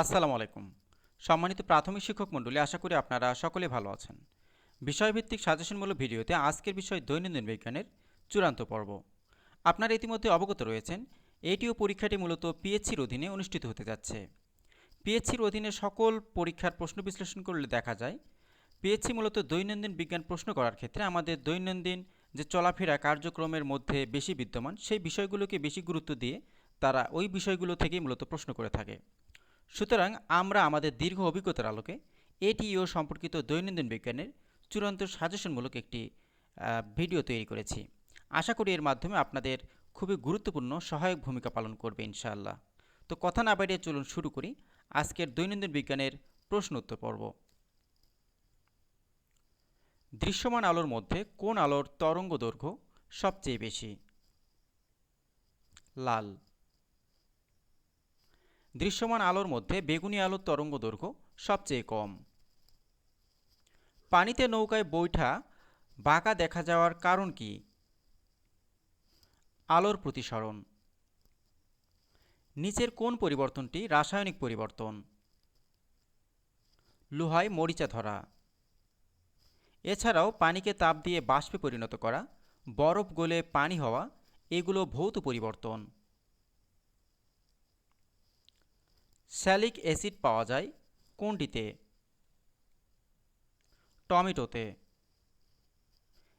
আসসালামু আলাইকুম। সম্মানিত প্রাথমিক শিক্ষক মণ্ডলী, আশা করি আপনারা সকলে ভালো আছেন। বিষয়ভিত্তিক সাজেশনমূলক ভিডিওতে আজকের বিষয় দৈনন্দিন বিজ্ঞানের চূড়ান্ত পর্ব। আপনারা ইতিমধ্যে অবগত রয়েছেন, এটিও পরীক্ষাটি মূলত পিএইচসির অধীনে অনুষ্ঠিত হতে যাচ্ছে। পিএইচসির অধীনে সকল পরীক্ষার প্রশ্ন বিশ্লেষণ করলে দেখা যায়, পিএইচসি মূলত দৈনন্দিন বিজ্ঞান প্রশ্ন করার ক্ষেত্রে আমাদের দৈনন্দিন যে চলাফেরা কার্যক্রমের মধ্যে বেশি বিদ্যমান, সেই বিষয়গুলোকে বেশি গুরুত্ব দিয়ে তারা ওই বিষয়গুলো থেকেই মূলত প্রশ্ন করে থাকে। সুতরাং আমরা আমাদের দীর্ঘ অভিজ্ঞতার আলোকে এটিও সম্পর্কিত দৈনন্দিন বিজ্ঞানের চূড়ান্ত সাজেশনমূলক একটি ভিডিও তৈরি করেছি। আশা করি এর মাধ্যমে আপনাদের খুবই গুরুত্বপূর্ণ সহায়ক ভূমিকা পালন করবে ইনশাআল্লাহ। তো কথা না বাড়িয়ে চলুন শুরু করি আজকের দৈনন্দিন বিজ্ঞানের প্রশ্ন উত্তর পর্ব। দৃশ্যমান আলোর মধ্যে কোন আলোর তরঙ্গ দৈর্ঘ্য সবচেয়ে বেশি? লাল। দৃশ্যমান আলোর মধ্যে বেগুনি আলোর তরঙ্গ দৈর্ঘ্য সবচেয়ে কম। পানিতে নৌকায় বৈঠা বাঁকা দেখা যাওয়ার কারণ কি? আলোর প্রতিসরণ। নিচের কোন পরিবর্তনটি রাসায়নিক পরিবর্তন? লোহায় মরিচা ধরা। এছাড়াও পানিকে তাপ দিয়ে বাষ্পে পরিণত করা, বরফ গলে পানি হওয়া, এগুলো ভৌত পরিবর্তন। স্যালিক অ্যাসিড পাওয়া যায় কোনটিতে? টমেটোতে।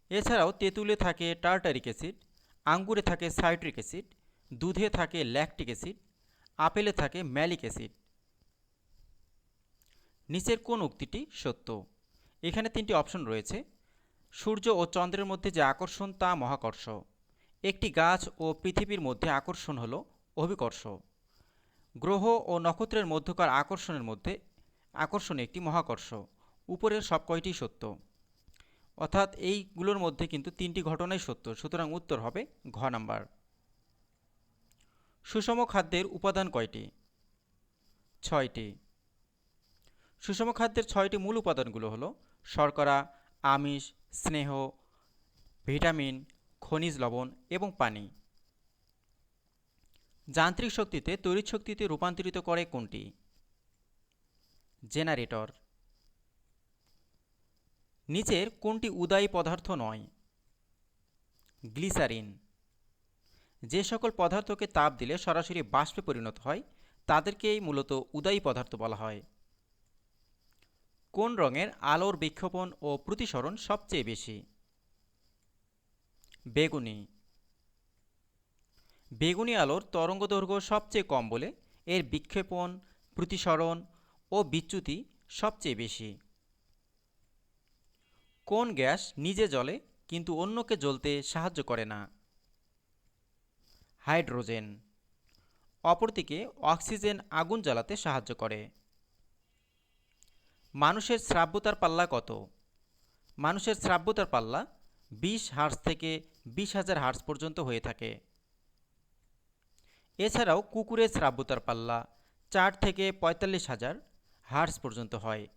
এছাড়াও তেঁতুলে থাকে টার্টারিক অ্যাসিড, আঙ্গুরে থাকে সাইট্রিক অ্যাসিড, দুধে থাকে ল্যাকটিক অ্যাসিড, আপেলে থাকে ম্যালিক অ্যাসিড। নিচের কোন উক্তিটি সত্য? এখানে তিনটি অপশন রয়েছে। সূর্য ও চন্দ্রের মধ্যে যে আকর্ষণ তা মহাকর্ষ। একটি গাছ ও পৃথিবীর মধ্যে আকর্ষণ হল অভিকর্ষ। গ্রহ ও নক্ষত্রের মধ্যকার আকর্ষণের মধ্যে আকর্ষণ একটি মহাকর্ষ। উপরের সব কয়টি সত্য। অর্থাৎ এইগুলোর মধ্যে কিন্তু তিনটি ঘটনাই সত্য। সুতরাং উত্তর হবে ঘ নাম্বার। সুষম খাদ্যের উপাদান কয়টি? ছয়টি। সুষম খাদ্যের ছয়টি মূল উপাদানগুলো হলো শর্করা, আমিষ, স্নেহ, ভিটামিন, খনিজ লবণ এবং পানি। যান্ত্রিক শক্তিতে তড়িৎ শক্তিতে রূপান্তরিত করে কোনটি? জেনারেটর। নিচের কোনটি উদায়ী পদার্থ নয়? গ্লিসারিন। যে সকল পদার্থকে তাপ দিলে সরাসরি বাষ্পে পরিণত হয়, তাদেরকেই মূলত উদায়ী পদার্থ বলা হয়। কোন রঙের আলোর বিক্ষেপণ ও প্রতিসরণ সবচেয়ে বেশি? বেগুনি। বেগুনি আলোর তরঙ্গদৈর্ঘ্য সবচেয়ে কম বলে এর বিক্ষেপণ, প্রতিসরণ ও বিচ্যুতি সবচেয়ে বেশি। কোন গ্যাস নিজে জ্বলে কিন্তু অন্যকে জ্বলতে সাহায্য করে না? হাইড্রোজেন। অপরদিকে অক্সিজেন আগুন জ্বালাতে সাহায্য করে। মানুষের শ্রাব্যতার পাল্লা কত? মানুষের শ্রাব্যতার পাল্লা বিশ হার্স থেকে বিশ হাজার হার্স পর্যন্ত হয়ে থাকে। এছাড়াও কুকুরের শ্রাব্যতার পাল্লা চার থেকে পঁয়তাল্লিশ হাজার হার্স পর্যন্ত হয়।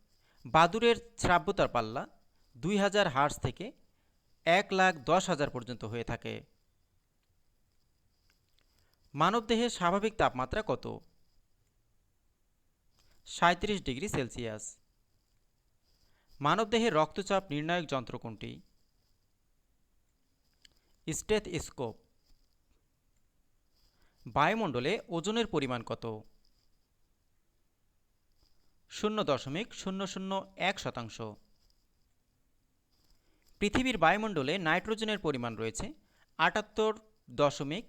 বাদুরের শ্রাব্যতার পাল্লা দুই হাজার হার্স থেকে এক লাখ দশ হাজার পর্যন্ত হয়ে থাকে। মানবদেহের স্বাভাবিক তাপমাত্রা কত? সাঁত্রিশ ডিগ্রি সেলসিয়াস। মানবদেহের রক্তচাপ নির্ণায়ক যন্ত্র কোনটি? স্টেথস্কোপ। বায়ুমণ্ডলে ওজনের পরিমাণ কত? শূন্য দশমিক শূন্য শূন্য এক শতাংশ। পৃথিবীর বায়ুমণ্ডলে নাইট্রোজেনের পরিমাণ রয়েছে আটাত্তর দশমিক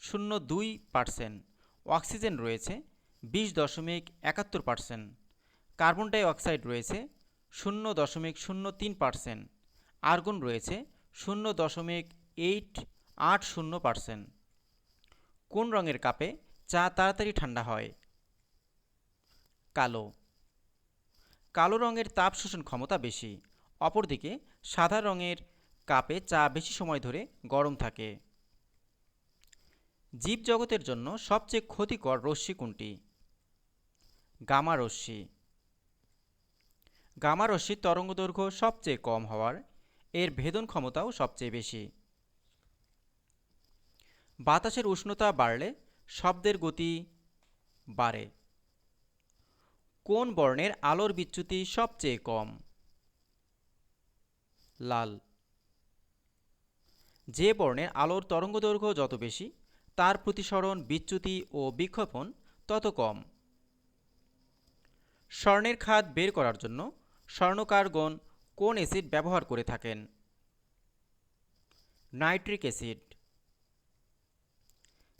শূন্য দুই পার্সেন্ট। অক্সিজেন রয়েছে বিশ দশমিক একাত্তর পার্সেন্ট। কার্বন ডাই অক্সাইড রয়েছে শূন্য দশমিক শূন্য তিন পার্সেন্ট। আর্গন রয়েছে শূন্য দশমিক এইট আট শূন্য পার্সেন্ট। কোন রঙের কাপে চা তাড়াতাড়ি ঠান্ডা হয়? কালো। কালো রঙের তাপ শোষণ ক্ষমতা বেশি, অপরদিকে সাদা রঙের কাপে চা বেশি সময় ধরে গরম থাকে। জীবজগতের জন্য সবচেয়ে ক্ষতিকর রশ্মি কোনটি? গামা রশ্মি। গামা রশ্মির তরঙ্গদৈর্ঘ্য সবচেয়ে কম হওয়ার, এর ভেদন ক্ষমতাও সবচেয়ে বেশি। বাতাসের উষ্ণতা বাড়লে শব্দের গতি বাড়ে। কোন বর্ণের আলোর বিচ্যুতি সবচেয়ে কম? লাল। যে বর্ণের আলোর তরঙ্গদৈর্ঘ্য যত বেশি, তার প্রতিসরণ, বিচ্যুতি ও বিক্ষেপণ তত কম। স্বর্ণের খাত বের করার জন্য স্বর্ণকারগণ কোন অ্যাসিড ব্যবহার করে থাকেন? Nitric acid.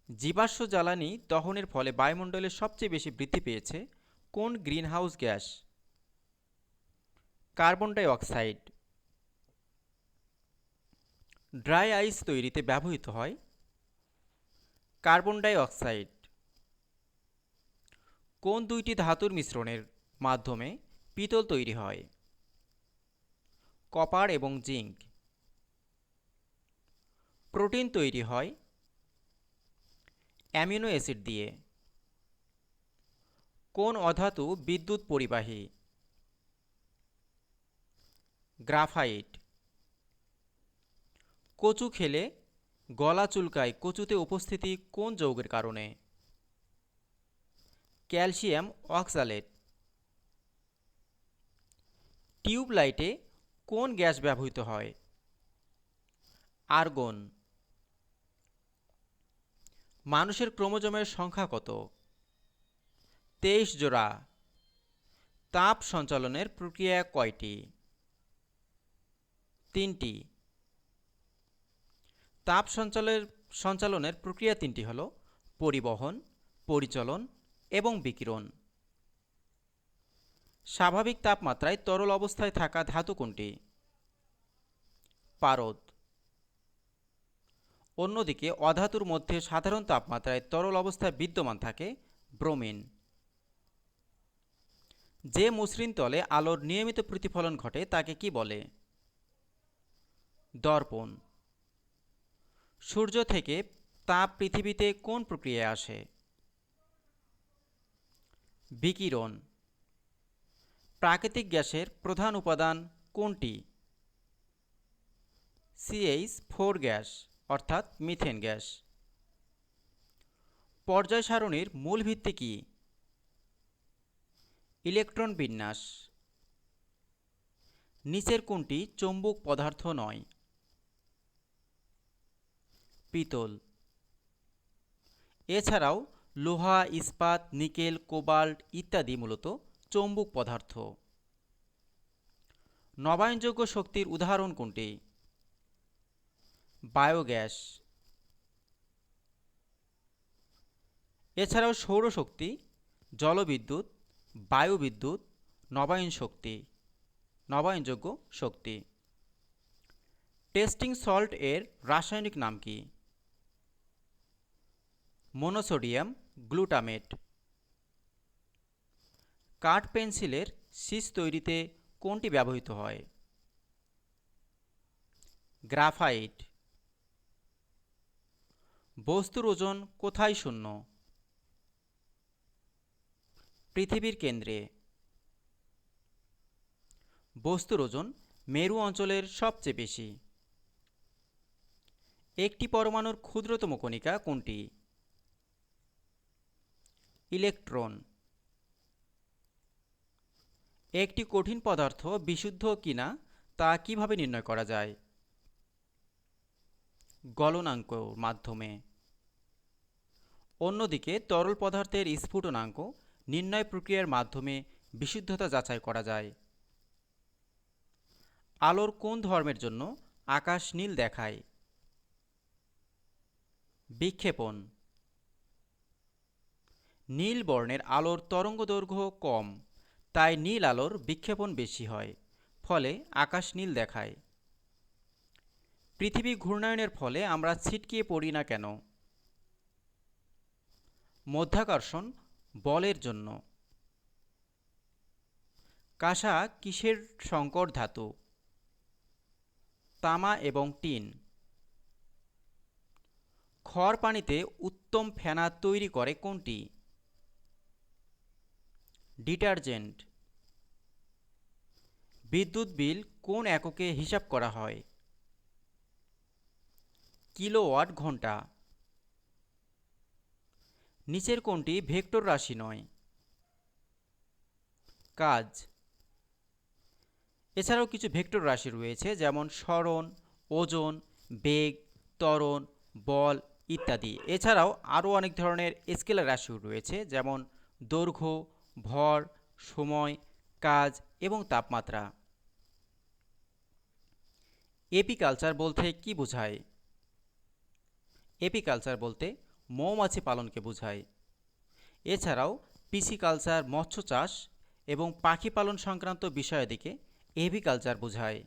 জীবাশ্ম জ্বালানি দহনের ফলে বায়ুমণ্ডলে সবচেয়ে বেশি বৃদ্ধি পেয়েছে কোন greenhouse gas? Carbon dioxide. Dry ice তৈরিতে ব্যবহৃত হয় কার্বন ডাই অক্সাইড। কোন দুইটি ধাতুর মিশ্রণের মাধ্যমে পিতল তৈরি হয়? কপার এবং জিঙ্ক প্রোটিন তৈরি হয় অ্যামিনো অ্যাসিড দিয়ে। কোন অধাতু বিদ্যুৎ পরিবাহী? গ্রাফাইট। কচু খেলে গলা চুলকায় কচুতে উপস্থিতি কোন যৌগের কারণে? Calcium oxalate. টিউবলাইটে কোন গ্যাস ব্যবহৃত হয়? আর্গন। মানুষের ক্রোমোজোমের সংখ্যা কত? তেইশ জোড়া। তাপ সঞ্চালনের প্রক্রিয়া কয়টি? তিনটি। তাপ সঞ্চালের, সঞ্চালনের প্রক্রিয়া তিনটি হল পরিবহন, পরিচলন এবং বিকিরণ। স্বাভাবিক তাপমাত্রায় তরল অবস্থায় থাকা ধাতু কোনটি? পারদ। অন্যদিকে অধাতুর মধ্যে সাধারণ তাপমাত্রায় তরল অবস্থায় বিদ্যমান থাকে ব্রোমিন। যে মসৃণ তলে আলোর নিয়মিত প্রতিফলন ঘটে তাকে কি বলে? দর্পণ। সূর্য থেকে তাপ পৃথিবীতে কোন প্রক্রিয়ায় আসে? বিকিরণ। প্রাকৃতিক গ্যাসের প্রধান উপাদান কোনটি? CH four gas. অর্থাৎ মিথেন গ্যাস। পর্যায় সারণীর মূল ভিত্তি কি? ইলেকট্রন বিন্যাস। নিচের কোনটি চৌম্বক পদার্থ নয়? পিতল। এছাড়াও লোহা, ইস্পাত, নিকেল, কোবাল্ট ইত্যাদি মূলত চৌম্বক পদার্থ। নবায়নযোগ্য শক্তির উদাহরণ কোনটি? বায়োগ্যাস। এছাড়াও সৌরশক্তি, জলবিদ্যুৎ, বায়ুবিদ্যুৎ, নবায়ন শক্তি, নবায়নযোগ্য শক্তি। টেস্টিং সল্ট এর রাসায়নিক নাম কি? Monosodium glutamate. কাঠ পেন্সিলের শীষ তৈরিতে কোনটি ব্যবহৃত হয়? গ্রাফাইট। বস্তুর ওজন কোথায় শূন্য? পৃথিবীর কেন্দ্রে। বস্তুর ওজন মেরু অঞ্চলের সবচেয়ে বেশি। একটি পরমাণুর ক্ষুদ্রতম কণিকা কোনটি? ইলেকট্রন। একটি কঠিন পদার্থ বিশুদ্ধ কিনা তা কীভাবে নির্ণয় করা যায়? গলনাঙ্কর মাধ্যমে। অন্যদিকে, তরল পদার্থের স্ফুটনাঙ্ক নির্ণয় প্রক্রিয়ার মাধ্যমে বিশুদ্ধতা যাচাই করা যায়। আলোর কোন ধর্মের জন্য আকাশ নীল দেখায়? বিক্ষেপণ। নীল বর্ণের আলোর তরঙ্গদৈর্ঘ্য কম, তাই নীল আলোর বিক্ষেপণ বেশি হয়, ফলে আকাশ নীল দেখায়। পৃথিবী ঘূর্ণায়নের ফলে আমরা ছিটকিয়ে পড়ি না কেন? মধ্যাকর্ষণ বলের জন্য। কাঁসা কিসের সংকর ধাতু? তামা এবং টিন। খড় পানিতে উত্তম ফেনা তৈরি করে কোনটি? ডিটারজেন্ট। বিদ্যুৎ বিল কোন এককে হিসাব করা হয়? কিলোওয়াট ঘণ্টা। নিচের কোনটি ভেক্টর রাশি নয়। কাজ। এছাড়াও কিছু ভেক্টর রাশি রয়েছে, যেমন সরণ, ওজন, বেগ, ত্বরণ, বল ইত্যাদি। এছাড়াও আরও অনেক ধরনের স্কেলার রাশিও রয়েছে, যেমন দৈর্ঘ্য, ভর, সময়, কাজ এবং তাপমাত্রা। এপিকালচার বলতে কি বোঝায়? এপিকালচার বলতে মৌমাছি পালনকে বোঝায়। এছাড়াও পিসিকালচার মৎস্য চাষ এবং পাখি পালন সংক্রান্ত বিষয়াদিকে এভিকালচার বোঝায়।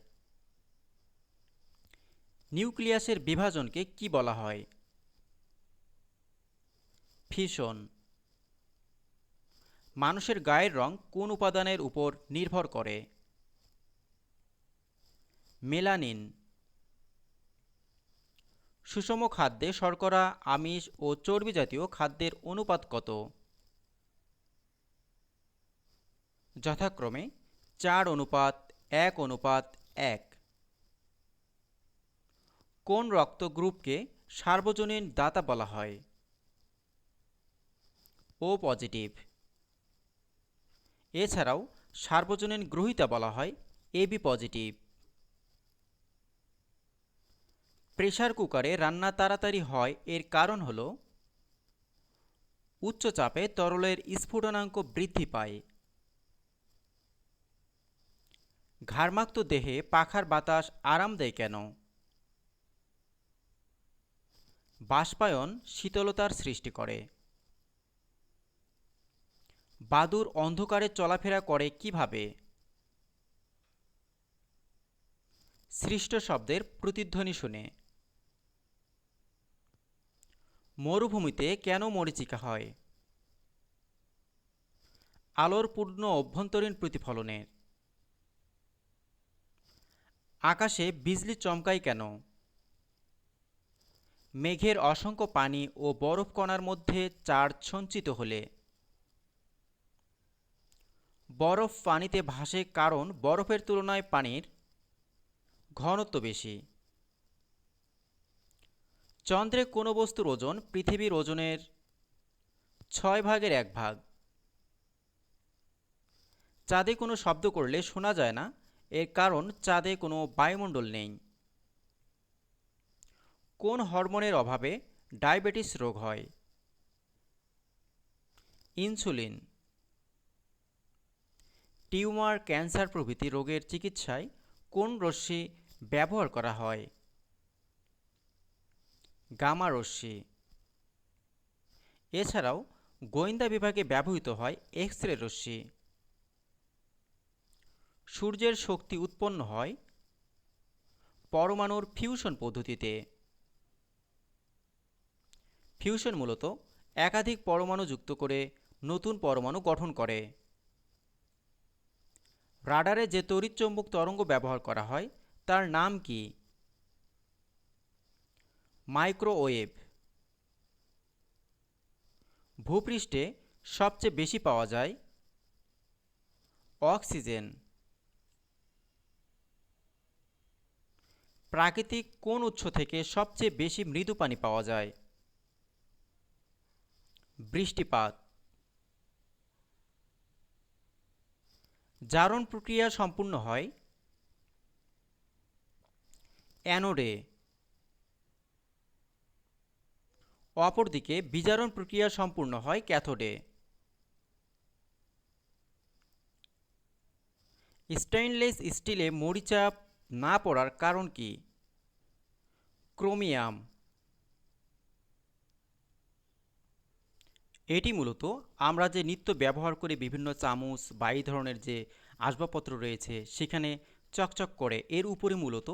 নিউক্লিয়াসের বিভাজনকে কি বলা হয়? ফিশন। মানুষের গায়ের রং কোন উপাদানের উপর নির্ভর করে? মেলানিন। সুষম খাদ্যে শর্করা, আমিষ ও চর্বি জাতীয় খাদ্যের অনুপাত কত? যথাক্রমে চার অনুপাত, এক অনুপাত, এক। কোন রক্ত গ্রুপকে সার্বজনীন দাতা বলা হয়? O positive. এছাড়াও সার্বজনীন গ্রহিতা বলা হয় এবি পজিটিভ। প্রেসার কুকারে রান্না তাড়াতাড়ি হয় এর কারণ হল উচ্চ চাপে তরলের স্ফুটনাঙ্ক বৃদ্ধি পায়। ঘাড়মাক্ত দেহে পাখার বাতাস আরাম দেয় কেন? বাষ্পায়ন শীতলতার সৃষ্টি করে। বাদুর অন্ধকারে চলাফেরা করে কীভাবে? সৃষ্ট শব্দের প্রতিধ্বনি শুনে। মরুভূমিতে কেন মরিচিকা হয়? আলোর পূর্ণ অভ্যন্তরীণ প্রতিফলনের। আকাশে বিজলি চমকায় কেন? মেঘের অসংখ্য পানি ও বরফ কণার মধ্যে চার সঞ্চিত হলে। বরফ পানিতে ভাসে কারণ বরফের তুলনায় পানির ঘনত্ব বেশি। চন্দ্রে কোনো বস্তুর ওজন পৃথিবীর ওজনের ছয় ভাগের এক ভাগ। চাঁদে কোনো শব্দ করলে শোনা যায় না, এর কারণ চাঁদে কোনো বায়ুমণ্ডল নেই। কোন হরমোনের অভাবে ডায়াবেটিস রোগ হয়? ইনসুলিন। টিউমার, ক্যান্সার প্রভৃতি রোগের চিকিৎসায় কোন রশ্মি ব্যবহার করা হয়। গামা রশ্মি। এছাড়াও গোয়েন্দা বিভাগে ব্যবহৃত হয় এক্স রে রশ্মি। সূর্যের শক্তি উৎপন্ন হয় পরমাণুর ফিউশন পদ্ধতিতে। ফিউশন মূলত একাধিক পরমাণু যুক্ত করে নতুন পরমাণু গঠন করে। রাডারে যে তড়িৎচৌম্বক তরঙ্গ ব্যবহার করা হয় তার নাম কি? মাইক্রোওয়েভ। ভূপৃষ্ঠে সবচেয়ে বেশি পাওয়া যায় অক্সিজেন। প্রাকৃতিক কোন উৎস থেকে সবচেয়ে বেশি মৃদু পানি পাওয়া যায়? বৃষ্টিপাত। জারণ প্রক্রিয়া সম্পূর্ণ হয় অ্যানোডে। অপরদিকে, বিজারণ প্রক্রিয়া সম্পূর্ণ হয় ক্যাথোডে। স্টেইনলেস স্টিলে মরিচা না পড়ার কারণ কি? ক্রোমিয়াম। এটি মূলত আমরা যে নিত্য ব্যবহার করি বিভিন্ন চামচ বা এই ধরনের যে আসবাবপত্র রয়েছে, সেখানে চকচক করে। এর উপরে মূলত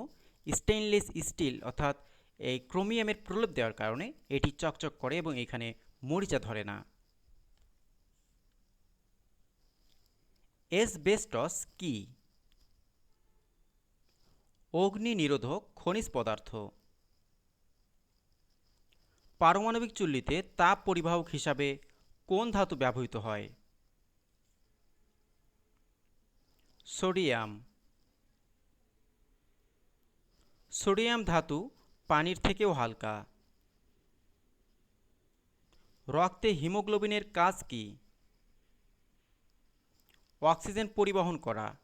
স্টেইনলেস স্টিল অর্থাৎ এই ক্রোমিয়ামের প্রলেপ দেওয়ার কারণে এটি চকচক করে এবং এখানে মরিচা ধরে না। এসবেস্টস কি? অগ্নি নিরোধক খনিজ পদার্থ। পারমাণবিক চুল্লিতে তাপ পরিবাহক হিসাবে কোন ধাতু ব্যবহৃত হয়? সোডিয়াম। সোডিয়াম ধাতু পানির থেকেও হালকা। রক্তে হিমোগ্লোবিনের কাজ কি? অক্সিজেন পরিবহন করা।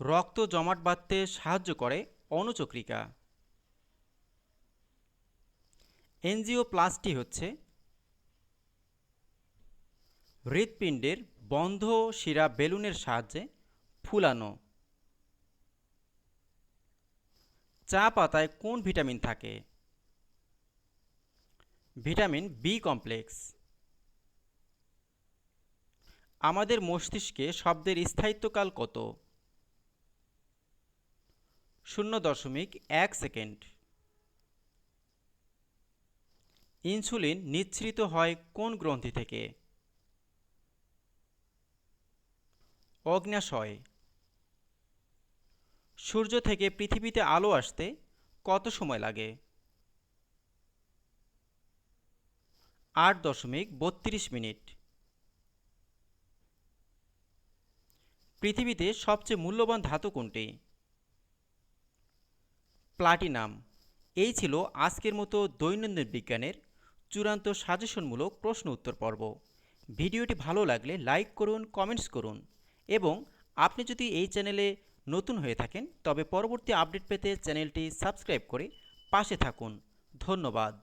রক্ত জমাট বাঁধতে সাহায্য করে অণুচক্রিকা। এনজিওপ্লাস্টি হচ্ছে হৃৎপিণ্ডের বন্ধ শিরা বেলুনের সাহায্যে ফুলানো। চা পাতায় কোন ভিটামিন থাকে? Vitamin B complex. আমাদের মস্তিষ্কে শব্দের স্থায়িত্বকাল কত? শূন্য দশমিক এক সেকেন্ড। ইনসুলিন নিঃসৃত হয় কোন গ্রন্থি থেকে? অগ্ন্যাশয়। সূর্য থেকে পৃথিবীতে আলো আসতে কত সময় লাগে? আট দশমিক বত্রিশ মিনিট। পৃথিবীতে সবচেয়ে মূল্যবান ধাতু কোনটি? প্লাটিনাম। এই ছিল আজকের মতো দৈনন্দিন বিজ্ঞানের চূড়ান্ত সাজেশনমূলক প্রশ্ন উত্তর পর্ব। ভিডিওটি ভালো লাগলে লাইক করুন, কমেন্টস করুন এবং আপনি যদি এই চ্যানেলে নতুন হয়ে থাকেন তবে পরবর্তী আপডেট পেতে চ্যানেলটি সাবস্ক্রাইব করে পাশে থাকুন। ধন্যবাদ।